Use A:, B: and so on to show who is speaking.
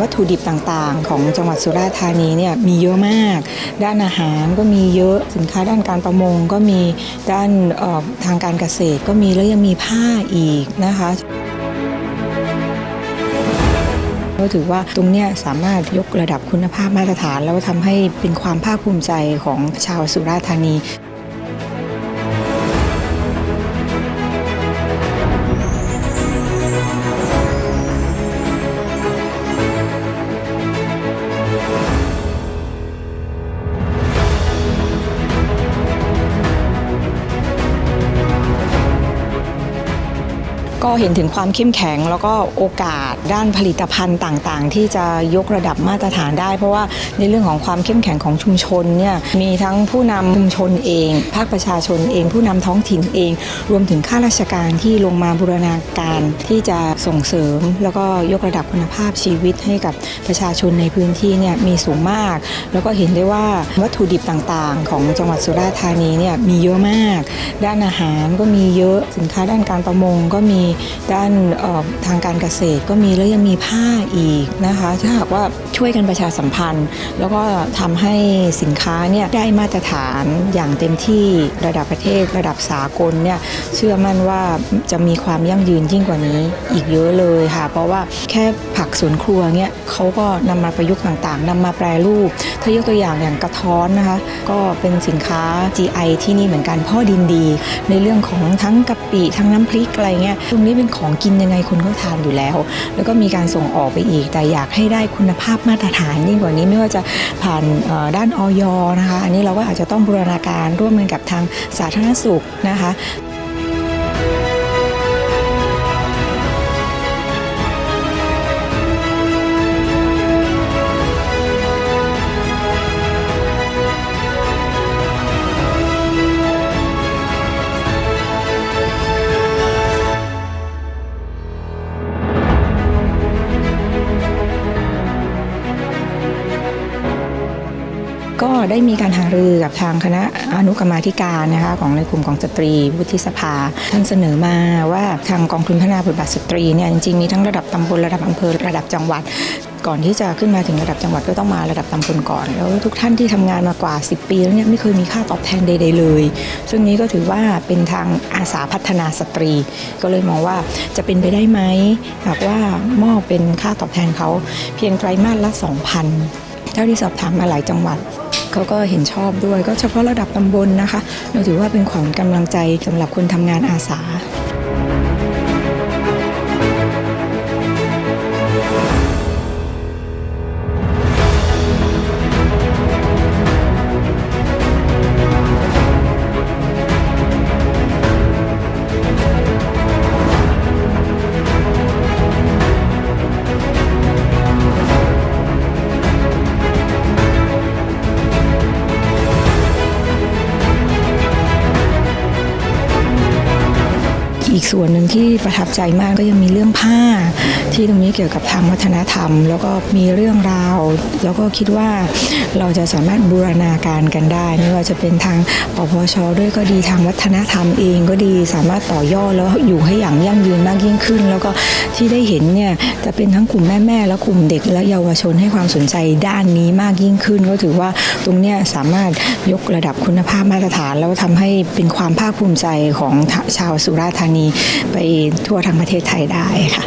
A: วัตถุดิบต่างๆ ของจังหวัดสุราษฎร์ธานีเนี่ยมีเยอะมาก ด้านอาหารก็มีเยอะสินค้าด้านการประมงก็มีด้านออทางการเกษตรก็มีแล้วยังมีผ้าอีกนะคะก็ถือว่าตรงนี้สามารถยกระดับคุณภาพมาตรฐาน แล้วทำให้เป็นความภาคภูมิใจของชาวสุราษฎร์ธานี เห็นถึงความเข้มแข็ง แล้วก็โอกาสด้านผลิตภัณฑ์ต่างๆ ที่จะยกระดับมาตรฐานได้ เพราะว่าในเรื่องของความเข้มแข็งของชุมชนเนี่ยมีทั้งผู้นำชุมชนเอง ภาคประชาชนเอง ผู้นำท้องถิ่นเอง รวมถึงข้าราชการที่ลงมาบูรณาการที่จะส่งเสริม แล้วก็ยกระดับคุณภาพชีวิตให้กับประชาชนในพื้นที่เนี่ยมีสูงมาก แล้วก็เห็นได้ว่าวัตถุดิบต่างๆ ของจังหวัดสุราษฎร์ธานีเนี่ยมีเยอะมาก ด้านอาหารก็มีเยอะสินค้าด้านการประมงก็มีด้านทางการเกษตรก็มีแล้วยังมีผ้าอีกนะคะถ้าหากว่าช่วยกันประชาสัมพันธ์ แล้วก็ทำให้สินค้าเนี่ยได้มาตรฐานอย่างเต็มที่ระดับประเทศ ระดับสากลเนี่ยเชื่อมั่นว่าจะมีความยั่งยืนยิ่งกว่านี้อีกเยอะเลยค่ะ เพราะว่าแค่ผักสวนครัวเนี่ยเขาก็นำมาประยุกต์ต่างๆนำมาแปรรูป ถ้ายกตัวอย่างอย่างกระท้อนนะคะ ก็เป็นสินค้า GI ที่นี่เหมือนกันพ่อดินดี ในเรื่องของทั้งกะปิทั้งน้ำพริกอะไรเงี้ยตรงนี้เป็นของกินยังไงคนก็ทานอยู่แล้ว แล้วก็มีการส่งออกไปอีก แต่อยากให้ได้คุณภาพมาตรฐานยิ่งกว่านี้ไม่ว่าจะผ่านด้านออยนะคะ อันนี้เราก็อาจจะต้องบูรณาการร่วมกันกับทางสาธารณสุขนะคะ ก็ได้มีการหารือกับทางคณะอนุกรรมาธิการนะคะของในกลุ่มของสตรีวุฒิสภา ท่านเสนอมาว่าทางกองทุนพัฒนาบทบาทสตรีเนี่ยจริงๆมีทั้งระดับตำบลระดับอำเภอระดับจังหวัดก่อนที่จะขึ้นมาถึงระดับจังหวัดก็ต้องมาระดับตำบลก่อน แล้วทุกท่านที่ทำงานมากว่า 10 ปีแล้วเนี่ยไม่เคยมีค่าตอบแทนใดๆเลย ซึ่งนี้ก็ถือว่าเป็นทางอาสาพัฒนาสตรี ก็เลยมองว่าจะเป็นไปได้ไหมหากว่ามอบเป็นค่าตอบแทนเขาเพียงไตรมาสละ 2,000เท่าที่สอบถามมาหลายจังหวัด เขาก็เห็นชอบด้วย ก็เฉพาะระดับตำบลนะคะ เราถือว่าเป็นขวัญกำลังใจสำหรับคนทำงานอาสา อีกส่วนหนึ่งที่ประทับใจมากก็ยังมีเรื่องผ้า ที่ตรงนี้เกี่ยวกับทางวัฒนธรรม แล้วก็มีเรื่องราว แล้วก็คิดว่าเราจะสามารถบูรณาการกันได้ ไม่ว่าจะเป็นทางปปชด้วยก็ดีทางวัฒนธรรมเองก็ดีสามารถต่อยอดแล้วอยู่ให้อย่างยั่งยืนมากยิ่งขึ้น แล้วก็ที่ได้เห็นเนี่ยจะเป็นทั้งกลุ่มแม่ๆและกลุ่มเด็กและเยาวชนให้ความสนใจด้านนี้มากยิ่งขึ้น ก็ถือว่าตรงเนี้ยสามารถยกระดับคุณภาพมาตรฐาน แล้วทำให้เป็นความภาคภูมิใจของชาวสุราษฎร์ธานีไปทั่วทั้งประเทศไทยได้ค่ะ